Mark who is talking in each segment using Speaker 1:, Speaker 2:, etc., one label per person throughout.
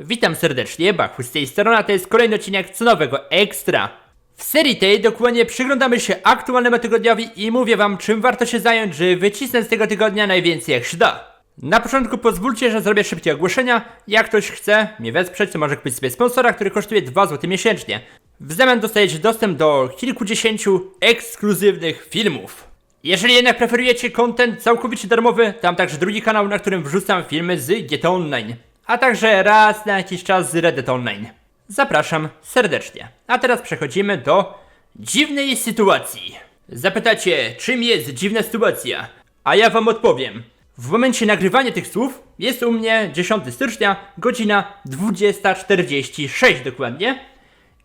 Speaker 1: Witam serdecznie, Bachu z tej strony, a to jest kolejny odcinek co nowego Ekstra. W serii tej dokładnie przyglądamy się aktualnemu tygodniowi i mówię wam czym warto się zająć, żeby wycisnąć z tego tygodnia najwięcej jak się da. Na początku pozwólcie, że zrobię szybkie ogłoszenia. Jak ktoś chce mnie wesprzeć, to może kupić sobie sponsora, który kosztuje 2 zł miesięcznie. W zamian dostajecie dostęp do kilkudziesięciu ekskluzywnych filmów. Jeżeli jednak preferujecie content całkowicie darmowy, tam także drugi kanał, na którym wrzucam filmy z GTA Online, a także raz na jakiś czas z Reddit Online. Zapraszam serdecznie. A teraz przechodzimy do dziwnej sytuacji. Zapytacie, czym jest dziwna sytuacja? A ja wam odpowiem. W momencie nagrywania tych słów jest u mnie 10 stycznia, godzina 20.46 dokładnie.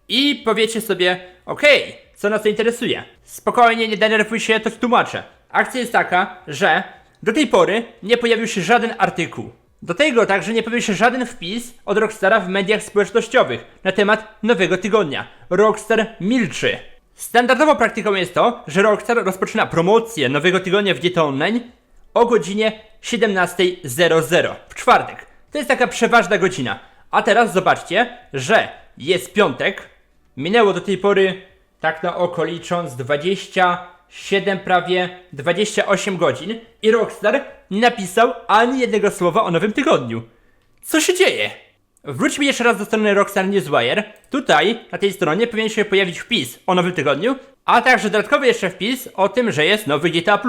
Speaker 1: I powiecie sobie, okej, co nas to interesuje? Spokojnie, nie denerwuj się, to tłumaczę. Akcja jest taka, że do tej pory nie pojawił się żaden artykuł. Do tego także nie pojawił się żaden wpis od Rockstara w mediach społecznościowych na temat nowego tygodnia. Rockstar milczy. Standardową praktyką jest to, że Rockstar rozpoczyna promocję nowego tygodnia w GTA Online o godzinie 17.00 w czwartek. To jest taka przeważna godzina. A teraz zobaczcie, że jest piątek. Minęło do tej pory, tak na oko licząc, 27 prawie 28 godzin i Rockstar nie napisał ani jednego słowa o nowym tygodniu. Co się dzieje? Wróćmy jeszcze raz do strony Rockstar Newswire. Tutaj, na tej stronie, powinien się pojawić wpis o nowym tygodniu, a także dodatkowy jeszcze wpis o tym, że jest nowy GTA.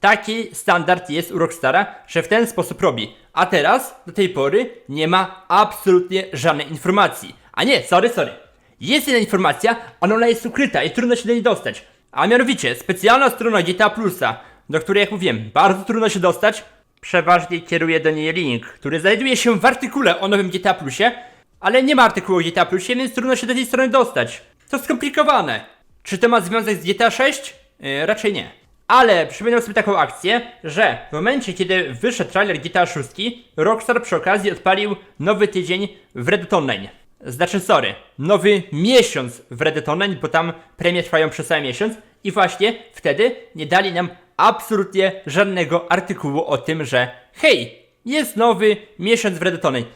Speaker 1: Taki standard jest u Rockstara, że w ten sposób robi. A teraz, do tej pory, nie ma absolutnie żadnej informacji. A nie, sorry, sorry. Jest jedna informacja, ale ona jest ukryta i trudno się do niej dostać. A mianowicie, specjalna strona GTA Plusa, do której, jak mówiłem, bardzo trudno się dostać, przeważnie kieruje do niej link, który znajduje się w artykule o nowym GTA Plusie, ale nie ma artykułu o GTA Plusie, więc trudno się do tej strony dostać. To skomplikowane. Czy to ma związek z GTA 6? Yy, raczej nie. Ale przypominam sobie taką akcję, że w momencie, kiedy wyszedł trailer GTA 6, Rockstar przy okazji odpalił nowy tydzień w Reddit Online. Znaczy, sorry, nowy miesiąc w Reddit Online, bo tam premie trwają przez cały miesiąc i właśnie wtedy nie dali nam absolutnie żadnego artykułu o tym, że hej, jest nowy miesiąc w Reddit Online.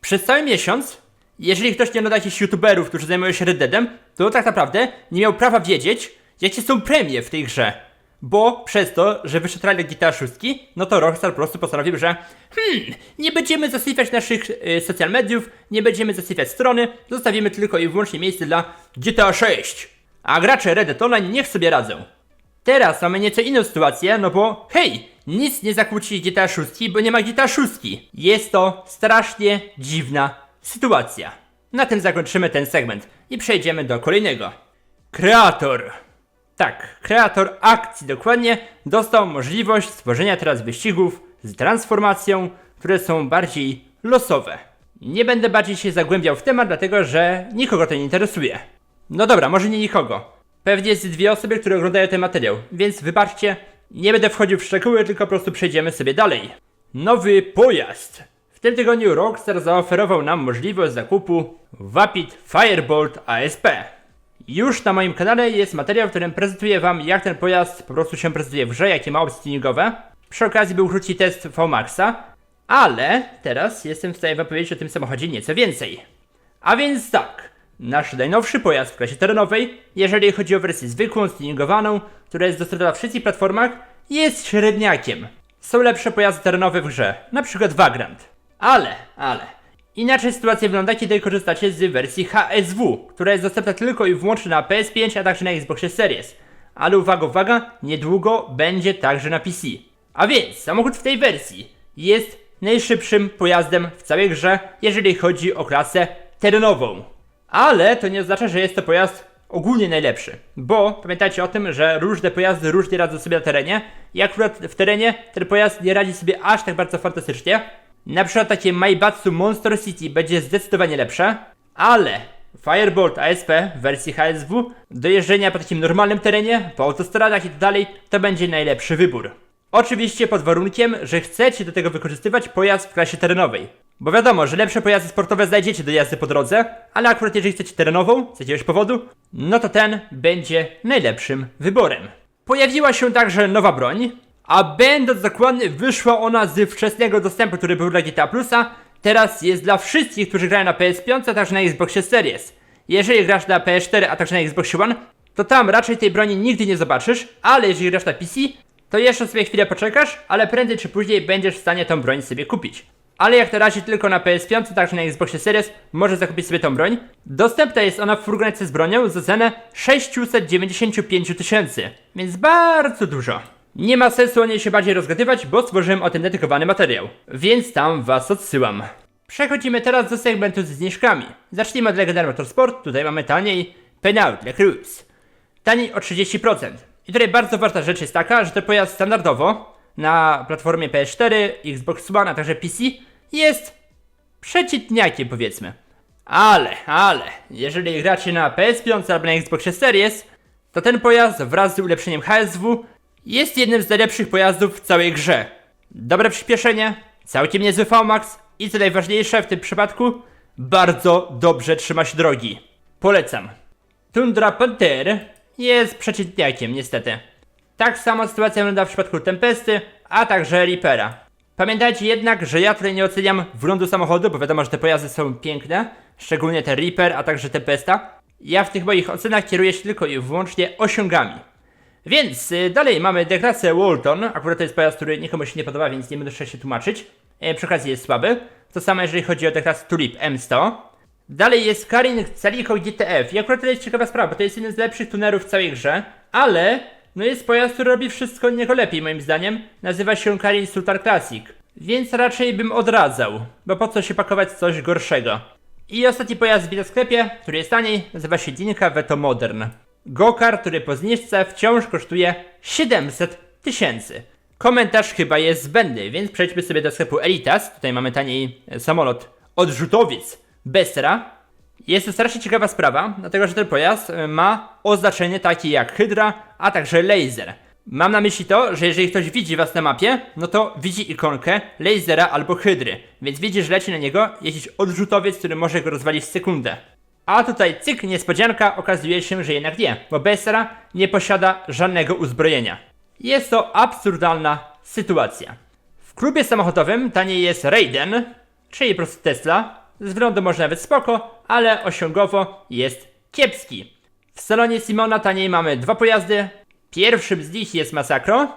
Speaker 1: Przez cały miesiąc, jeżeli ktoś nie ogląda jakichś youtuberów, którzy zajmują się Red Deadem, to tak naprawdę nie miał prawa wiedzieć, jakie są premie w tej grze. Bo przez to, że wyszedł trailer GTA 6, no to Rockstar po prostu postanowił, że hmm, nie będziemy zasypiać naszych y, social mediów, nie będziemy zasypiać strony, zostawimy tylko i wyłącznie miejsce dla GTA 6. A gracze Reddit Online niech sobie radzą. Teraz mamy nieco inną sytuację, no bo hej, nic nie zakłóci GTA 6, bo nie ma GTA 6. Jest to strasznie dziwna sytuacja. Na tym zakończymy ten segment i przejdziemy do kolejnego. Kreator. Tak, kreator akcji dokładnie dostał możliwość stworzenia teraz wyścigów z transformacją, które są bardziej losowe. Nie będę bardziej się zagłębiał w temat, dlatego że nikogo to nie interesuje. No dobra, może nie nikogo. Pewnie jest dwie osoby, które oglądają ten materiał, więc wybaczcie, nie będę wchodził w szczegóły, tylko po prostu przejdziemy sobie dalej. Nowy pojazd. W tym tygodniu Rockstar zaoferował nam możliwość zakupu Vapid Firebolt ASP. Już na moim kanale jest materiał, w którym prezentuję wam jak ten pojazd po prostu się prezentuje w grze, jakie ma opcje tuningowe. Przy okazji był krótki test VMAXa, ale teraz jestem w stanie wam powiedzieć o tym samochodzie nieco więcej. A więc tak, nasz najnowszy pojazd w klasie terenowej, jeżeli chodzi o wersję zwykłą, stuningowaną, która jest dostępna na wszystkich platformach, jest średniakiem. Są lepsze pojazdy terenowe w grze, przykład Vagrant. Ale, ale, Inaczej sytuacja wygląda, kiedy korzystacie z wersji HSW, która jest dostępna tylko i wyłącznie na PS5, a także na Xboxie Series. Ale uwaga, uwaga, niedługo będzie także na PC. A więc samochód w tej wersji jest najszybszym pojazdem w całej grze, jeżeli chodzi o klasę terenową. Ale to nie oznacza, że jest to pojazd ogólnie najlepszy, bo pamiętajcie o tym, że różne pojazdy różnie radzą sobie na terenie i akurat w terenie ten pojazd nie radzi sobie aż tak bardzo fantastycznie, na przykład takie Maibatsu Monster City będzie zdecydowanie lepsze, ale Firebolt ASP w wersji HSW do jeżdżenia po takim normalnym terenie, po autostradach i tak dalej, to będzie najlepszy wybór. Oczywiście pod warunkiem, że chcecie do tego wykorzystywać pojazd w klasie terenowej. Bo wiadomo, że lepsze pojazdy sportowe znajdziecie do jazdy po drodze, ale akurat jeżeli chcecie terenową, z jakiegoś powodu, no to ten będzie najlepszym wyborem. Pojawiła się także nowa broń, a będąc dokładny, wyszła ona z wczesnego dostępu, który był dla GTA Plusa teraz jest dla wszystkich, którzy grają na PS5, a także na Xboxie Series. Jeżeli grasz na PS4, a także na Xboxie One, to tam raczej tej broni nigdy nie zobaczysz, ale jeżeli grasz na PC, to jeszcze sobie chwilę poczekasz, ale prędzej czy później będziesz w stanie tą broń sobie kupić. Ale jak na razie tylko na PS5, także na Xboxie Series możesz zakupić sobie tą broń. Dostępna jest ona w furgonetce z bronią za cenę 695 tysięcy, więc bardzo dużo. Nie ma sensu o niej się bardziej rozgadywać, bo stworzyłem o tym dedykowany materiał, więc tam was odsyłam. Przechodzimy teraz do segmentu z zniżkami. Zacznijmy od Legendary Motorsport, tutaj mamy taniej Penaut Le Cruise. Taniej o 30%. I tutaj bardzo ważna rzecz jest taka, że ten pojazd standardowo na platformie PS4, Xbox One, a także PC jest przeciętniakiem powiedzmy. Ale, ale, jeżeli gracie na PS5 albo na Xboxie Series, to ten pojazd wraz z ulepszeniem HSW jest jednym z najlepszych pojazdów w całej grze. Dobre przyspieszenie, całkiem niezły VMAX i co najważniejsze w tym przypadku, bardzo dobrze trzyma się drogi. Polecam. Tundra Panther jest przeciętniakiem niestety. Tak sama sytuacja wygląda w przypadku Tempesty, a także Reapera. Pamiętajcie jednak, że ja tutaj nie oceniam wyglądu samochodu, bo wiadomo, że te pojazdy są piękne, szczególnie ten Reaper, a także Tempesta. Ja w tych moich ocenach kieruję się tylko i wyłącznie osiągami. Więc y, dalej mamy deklasę Walton, akurat to jest pojazd, który nikomu się nie podoba, więc nie będę jeszcze się tłumaczyć. E, przy okazji jest słaby. To samo jeżeli chodzi o deklasę Tulip M100. Dalej jest Karin Calico GTF i akurat to jest ciekawa sprawa, bo to jest jeden z lepszych tunerów w całej grze, ale no jest pojazd, który robi wszystko niego lepiej moim zdaniem. Nazywa się Karin Sultan Classic, więc raczej bym odradzał, bo po co się pakować coś gorszego. I ostatni pojazd w widosklepie, który jest taniej, nazywa się Dinka Veto Modern. Gokar, który po zniżce wciąż kosztuje 700 tysięcy. Komentarz chyba jest zbędny, więc przejdźmy sobie do sklepu Elitas. Tutaj mamy taniej e, samolot odrzutowiec Bessera. Jest to strasznie ciekawa sprawa, dlatego że ten pojazd e, ma oznaczenie takie jak Hydra, a także laser. Mam na myśli to, że jeżeli ktoś widzi was na mapie, no to widzi ikonkę lasera albo hydry, więc widzi, że leci na niego jakiś odrzutowiec, który może go rozwalić w sekundę. A tutaj cyk, niespodzianka, okazuje się, że jednak nie, bo Bessera nie posiada żadnego uzbrojenia. Jest to absurdalna sytuacja. W klubie samochodowym taniej jest Raiden, czyli po prostu Tesla. Z wyglądu może nawet spoko, ale osiągowo jest kiepski. W salonie Simona taniej mamy dwa pojazdy. Pierwszym z nich jest Masakro,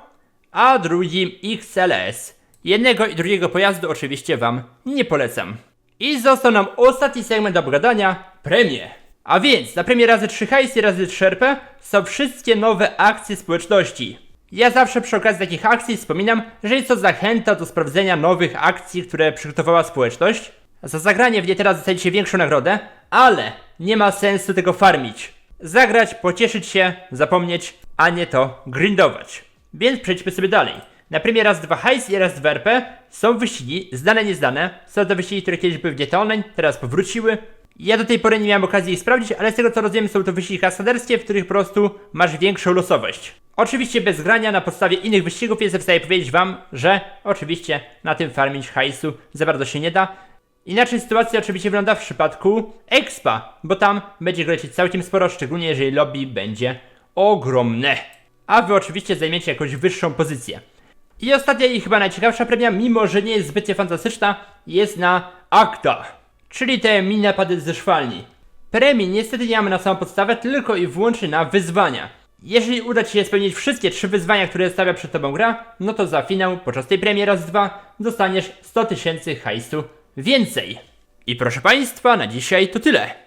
Speaker 1: a drugim XLS. Jednego i drugiego pojazdu oczywiście Wam nie polecam. I został nam ostatni segment do pogadania, premie. A więc na premie razy 3 hajsy razy 3 RP są wszystkie nowe akcje społeczności. Ja zawsze przy okazji takich akcji wspominam, że jest to zachęta do sprawdzenia nowych akcji, które przygotowała społeczność. Za zagranie w nie teraz dostajecie większą nagrodę, ale nie ma sensu tego farmić. Zagrać, pocieszyć się, zapomnieć, a nie to grindować. Więc przejdźmy sobie dalej. Na premie raz 2 hajs i raz 2 RP są wyścigi, zdane, niezdane. Są to wyścigi, które kiedyś były w diecie online, teraz powróciły. Ja do tej pory nie miałem okazji ich sprawdzić, ale z tego co rozumiem są to wyścigi kaskaderskie, w których po prostu masz większą losowość. Oczywiście bez grania na podstawie innych wyścigów jestem w stanie powiedzieć wam, że oczywiście na tym farmić hajsu za bardzo się nie da. Inaczej sytuacja oczywiście wygląda w przypadku Expa, bo tam będzie go lecieć całkiem sporo, szczególnie jeżeli lobby będzie ogromne. A wy oczywiście zajmiecie jakąś wyższą pozycję. I ostatnia i chyba najciekawsza premia, mimo że nie jest zbytnie fantastyczna, jest na Akta, czyli te mini napady ze szwalni. Premii niestety nie mamy na samą podstawę, tylko i wyłącznie na wyzwania. Jeżeli uda Ci się spełnić wszystkie trzy wyzwania, które stawia przed Tobą gra, no to za finał, podczas tej premii raz dwa, dostaniesz 100 tysięcy hajsu więcej. I proszę Państwa, na dzisiaj to tyle.